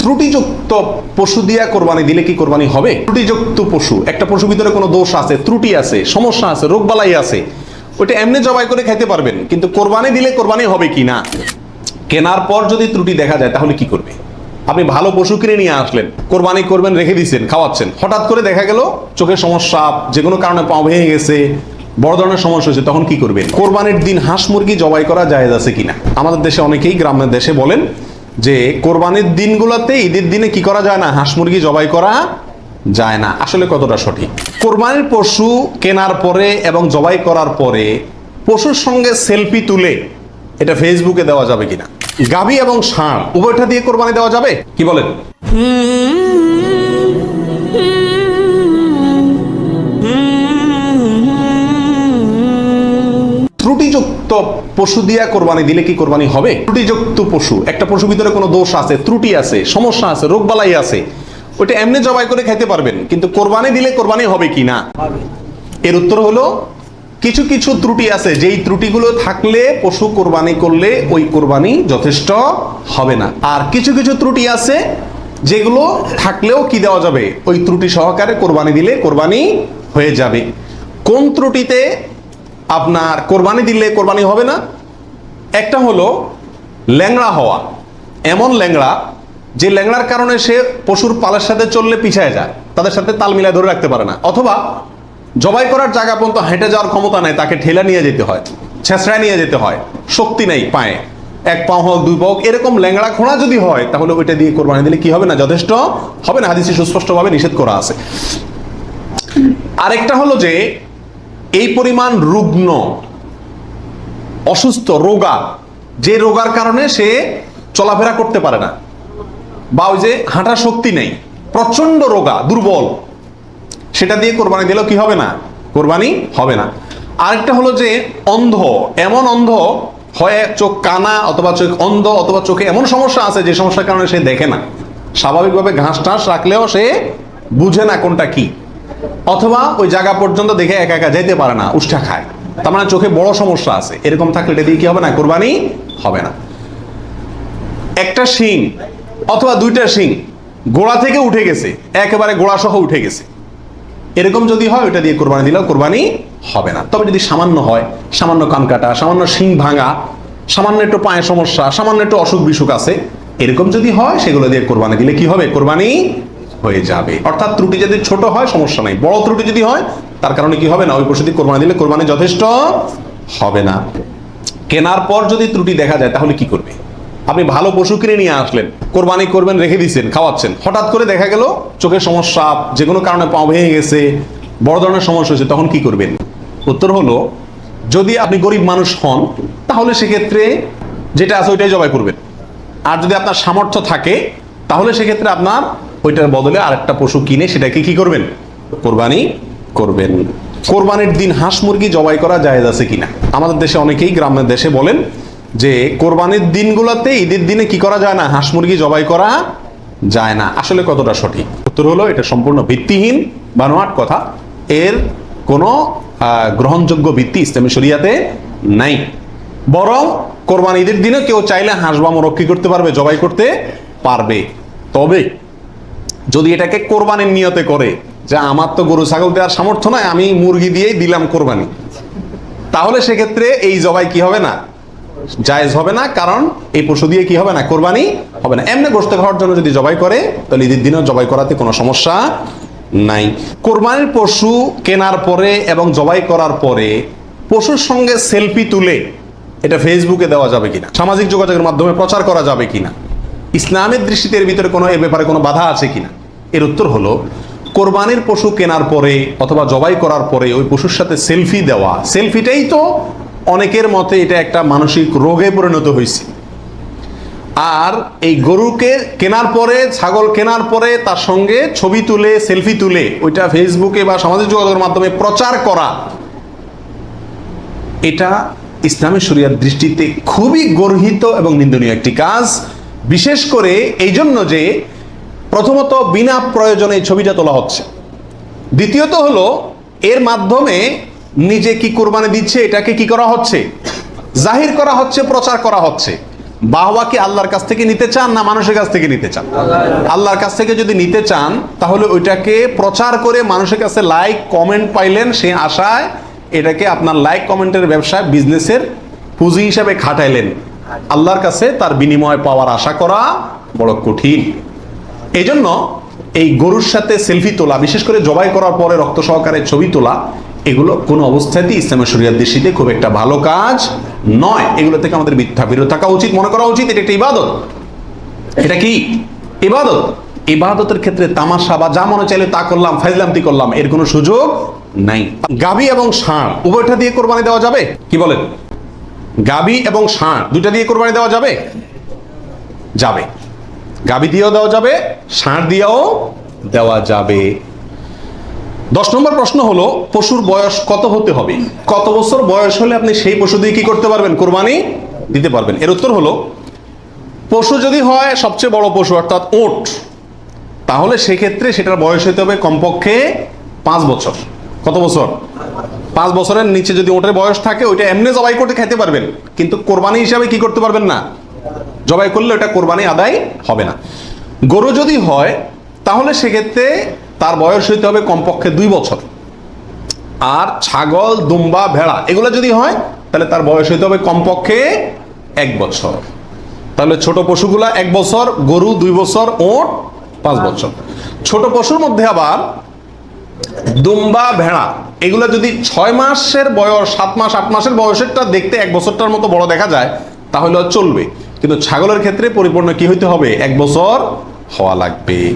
ত্রুটিযুক্ত পশু দিয়া কোরবানি দিলে কি কোরবানি হবে? ত্রুটিযুক্ত পশু, একটা পশু ভিতরে কোনো দোষ আছে, ত্রুটি আছে, সমস্যা আছে, রোগবালাই আছে, ওইটা এমনি জবাই করে খাইতে পারবেন, কিন্তু কোরবানি দিলে কোরবানি হবে কি না? কেনার পর যদি ত্রুটি দেখা যায়, তাহলে কি করবে? আপনি ভালো পশু কিনে নিয়ে আসলেন, কোরবানি করবেন, রেখে দিচ্ছেন খাওয়াচ্ছেন, হঠাৎ করে দেখা গেল চোখের সমস্যা, যে কোনো কারণে পা ভেঙে গেছে, বড় ধরনের সমস্যা হয়েছে, তখন কি করবেন? কোরবানির দিন হাঁস মুরগি জবাই করা জায়েজ আছে কিনা? আমাদের দেশে অনেকেই, গ্রামের দেশে বলেন যে কোরবানির দিনগুলোতে ঈদের দিনে কি করা যায় না? হাঁস মুরগি জবাই করা যায় না। আসলে কতটা সঠিক? কোরবানির পশু কেনার পরে এবং জবাই করার পরে পশুর সঙ্গে সেলফি তুলে এটা ফেসবুকে দেওয়া যাবে কিনা? গাভী এবং ষাঁড়, উভয়টা দিয়ে কোরবানি দেওয়া যাবে? কি বলেন? ত্রুটিযুক্ত পশু দিয়া কোরবানি দিলে কি কোরবানি হবে? ত্রুটিযুক্ত পশু একটা পশু ভিতরে কোনো দোষ আছে ত্রুটি আছে সমস্যা আছে রোগবালাই আছে ওইটা এমনি জবাই করে খাইতে পারবেন কিন্তু কোরবানি দিলে কোরবানি হবে কি না? এর উত্তর হলো কিছু কিছু ত্রুটি আছে যেই ত্রুটিগুলো থাকলে পশু কোরবানি করলে ওই কোরবানি যথেষ্ট হবে না। আর কিছু কিছু ত্রুটি আছে যেগুলো থাকলেও কি দেওয়া যাবে? ওই ত্রুটি সহকারে কোরবানি দিলে কোরবানি হয়ে যাবে। কোন ত্রুটিতে আপনার কোরবানি দিলে কোরবানি হবে না। একটা হলো ল্যাংড়া হওয়া। এমন ল্যাংড়া, যে ল্যাংড়ার কারণে সে পশুর পালের সাথে চললে পিছায় যায়, তাদের সাথে তাল মিলায় ধরে রাখতে পারে না। অথবা জবাই করার জায়গা পর্যন্ত হেঁটে যাওয়ার ক্ষমতা নেই, তাকে ঠেলা নিয়ে যেতে হয়, ছেঁচড়ায় নিয়ে যেতে হয়, শক্তি নেই পায়ে। এক পা হোক, দুই পা হোক, এরকম ল্যাংড়া খোঁড়া যদি হয়, তাহলে ওইটা দিয়ে কোরবানি দিলে কি হবে না? যথেষ্ট হবে না? হাদিসে সুস্পষ্টভাবে নিষেধ করা আছে। আরেকটা হলো যে এই পরিমাণ রুগ্ন, অসুস্থ, রোগা, যে রোগার কারণে সে চলাফেরা করতে পারে না বা ওই যে হাঁটার শক্তি নেই প্রচণ্ড রোগা, দুর্বল, সেটা দিয়ে কোরবানি দিলেও কি হবে না? কোরবানি হবে না। আরেকটা হলো যে অন্ধ, এমন অন্ধ, হয় চোখ কানা অথবা চোখ অন্ধ অথবা চোখে এমন সমস্যা আছে যে সমস্যার কারণে সে দেখে না। স্বাভাবিকভাবে ঘাস টাস রাখলেও সে বুঝে না কোনটা কি। অথবা ওই জায়গা পর্যন্ত দেখে একা একা যেতে পারে না, উষ্ঠা খায়। তার মানে চোখে বড় সমস্যা আছে। এরকম থাকলে এটা দিয়ে কি হবে না? কোরবানি হবে না। একটা শিং অথবা দুইটা শিং গোড়া থেকে উঠে গেছে, একেবারে গোড়া সহ উঠে গেছে। এরকম যদি হয় ওটা দিয়ে কোরবানি দিলেও কোরবানি হবে না। তবে যদি সামান্য হয়, সামান্য কান কাটা, সামান্য শিং ভাঙা, সামান্য একটু পায়ে সমস্যা, সামান্য একটু অসুখ বিসুখ আছে, এরকম যদি হয়, সেগুলো দিয়ে কোরবানি দিলে কি হবে? কোরবানি হয়ে যাবে। অর্থাৎ ত্রুটি যদি ছোট হয়, সমস্যা নাই। বড় ত্রুটি যদি হয়, তার কারণে কি হবে না? ওই পশু দিয়ে কোরবানি দিলে কোরবানি যথেষ্ট হবে না। কেনার পর যদি ত্রুটি দেখা যায়, তাহলে কি করবে? আপনি ভালো পশু কিনে নিয়ে আসলেন, কোরবানি করবেন, রেখে দিচ্ছেন খাওয়াচ্ছেন, হঠাৎ করে দেখা গেল চোখের সমস্যা, যে কোনো কারণে পা ভেঙে গেছে, বড় ধরনের সমস্যা হয়েছে, তখন কি করবেন? উত্তর হলো, যদি আপনি গরিব মানুষ হন, তাহলে সেক্ষেত্রে যেটা আছে ওইটাই জবাই করবেন। আর যদি আপনার সামর্থ্য থাকে, তাহলে সেক্ষেত্রে আপনার ওইটার বদলে আরেকটা পশু কিনে সেটাকে কি করবেন? কোরবানি করবেন। কোরবানির দিন হাঁস মুরগি জবাই করা জায়েজ আছে কিনা? আমাদের দেশে অনেকেই গ্রামের দেশে বলেন যে কোরবানির দিনগুলোতে ঈদের দিনে কি করা যায় না? হাঁস মুরগি জবাই করা যায় না। আসলে কতটা সঠিক? উত্তর হলো এটা সম্পূর্ণ ভিত্তিহীন বানোয়াট কথা। এর কোনো গ্রহণযোগ্য ভিত্তি ইসলামী শরিয়াতে নাই। বরং কোরবান ঈদের দিনে কেউ চাইলে হাঁস বা মোরগ করতে পারবে? জবাই করতে পারবে। তবে যদি এটাকে কোরবানির নিয়তে করে যে আমার তো গরু, ছাগল দেওয়ার সামর্থ্য নয় আমি মুরগি দিয়েই দিলাম কোরবানি। তাহলে সেক্ষেত্রে এই জবাই কি হবে না? জায়েজ হবে না, কারণ এই পশু দিয়ে কি হবে না? কোরবানি হবে না। এমনি গোস্ত খাওয়ার জন্য যদি জবাই করে, তাহলে ঈদের দিনেও জবাই করাতে কোনো সমস্যা নাই। কোরবানির পশু কেনার পরে এবং জবাই করার পরে পশুর সঙ্গে সেলফি তুলে এটা ফেসবুকে দেওয়া যাবে কিনা? সামাজিক যোগাযোগের মাধ্যমে প্রচার করা যাবে কিনা? ইসলামের দৃষ্টিতে এর ভিতরে কোনো, এ ব্যাপারে কোনো বাধা আছে কিনা? এর উত্তর হলো, কোরবানির পশু কেনার পরে অথবা জবাই করার পরে ওই পশুর সাথে সেলফি দেওয়া। সেলফিটাই তো অনেকের মতে এটা একটা মানসিক রোগে পরিণত হয়েছে। আর এই গরুকে কেনার পরে, ছাগল কেনার পরে তার সঙ্গে ছবি তুলে, সেলফি তুলে, ওইটা ফেসবুকে বা সামাজিক যোগাযোগের মাধ্যমে প্রচার করা, এটা ইসলামী শরিয়ার দৃষ্টিতে খুবই গর্হিত এবং নিন্দনীয় একটি কাজ। বিশেষ করে এই জন্য যে প্রথমত বিনা প্রয়োজনে ছবিটা তোলা হচ্ছে। দ্বিতীয়ত হলো, এর মাধ্যমে নিজে কি কোরবানি দিচ্ছে, এটাকে কি করা হচ্ছে? জাহির করা হচ্ছে, প্রচার করা হচ্ছে। বাহবা কি আল্লাহর কাছ থেকে নিতে চান না মানুষের কাছ থেকে নিতে চান? আল্লাহর কাছ থেকে যদি নিতে চান, তাহলে ওইটাকে প্রচার করে মানুষের কাছে লাইক, কমেন্ট পাইলেন সে আশায় এটাকে আপনার লাইক, কমেন্টের ব্যবসায় বিজনেসের পুঁজি হিসাবে খাটাইলেন। আল্লাহর কাছে তার বিনিময় পাওয়ার আশা করা বড় কঠিন। এই জন্য এই গরুর সাথে সেলফি তোলা, বিশেষ করে জবাই করার পরে রক্ত সহকারে ছবি তোলা, এগুলো কোনো অবস্থাতেই ইসলামের শরিয়ার দৃষ্টিতে খুব একটা ভালো কাজ নয়। এগুলো থেকে আমাদের মিথ্যা বিরত থাকা উচিত। মনে করা উচিত, এটা একটা ইবাদত। এটা কি? ইবাদত। ইবাদতের ক্ষেত্রে তামাশা বা যা মনে চাইলে তা করলাম, ফাইজলামতি করলাম, এর কোনো সুযোগ নাই। গাবি এবং ষাঁড়, উভয়টা দিয়ে কোরবানি দেওয়া যাবে? কি বলেন? গাবি এবং ষাঁড়, দুইটা দিয়ে কোরবানি দেওয়া যাবে? যাবে। গাবি দিয়েও দেওয়া যাবে, ষাঁড় দিয়েও দেওয়া যাবে। দশ নম্বর প্রশ্ন হলো, পশুর বয়স কত হতে হবে? কত বছর বয়স হলে আপনি সেই পশু দিয়ে কি করতে পারবেন? কোরবানি দিতে পারবেন। এর উত্তর হলো, পশু যদি হয় সবচেয়ে বড় পশু, অর্থাৎ ওট, তাহলে সেক্ষেত্রে সেটার বয়স হতে হবে কমপক্ষে পাঁচ বছর। কত বছর? পাঁচ বছরের নিচে যদি ওটের বয়স থাকে, ওইটা এমনি জবাই করতে খেতে পারবেন। কিন্তু কোরবানি হিসাবে কি করতে পারবেন না? জবাই করলে ওটা কোরবানি আদায় হবে না। গরু যদি হয়, তাহলে সেক্ষেত্রে তার বয়স হইতে হবে কমপক্ষে দুই বছর। আর ছাগল, দুম্বা, ভেড়া, এগুলো যদি হয়, তাহলে তার বয়স হইতে হবে কমপক্ষে এক বছর। তাহলে ছোট পশুগুলা এক বছর, গরু দুই বছর, ওট পাঁচ বছর। ছোট পশুর মধ্যে আবার দুম্বা, ভেড়া। এগুলো যদি ছয় মাসের বয়স, সাত মাস, আট মাসের বয়সেরটা দেখতে এক বছরটার মতো বড় দেখা যায়, তাহলে চলবে। কিন্তু ছাগলের ক্ষেত্রে পরিপূর্ণ কি হইতে হবে? এক বছর হওয়া লাগবে।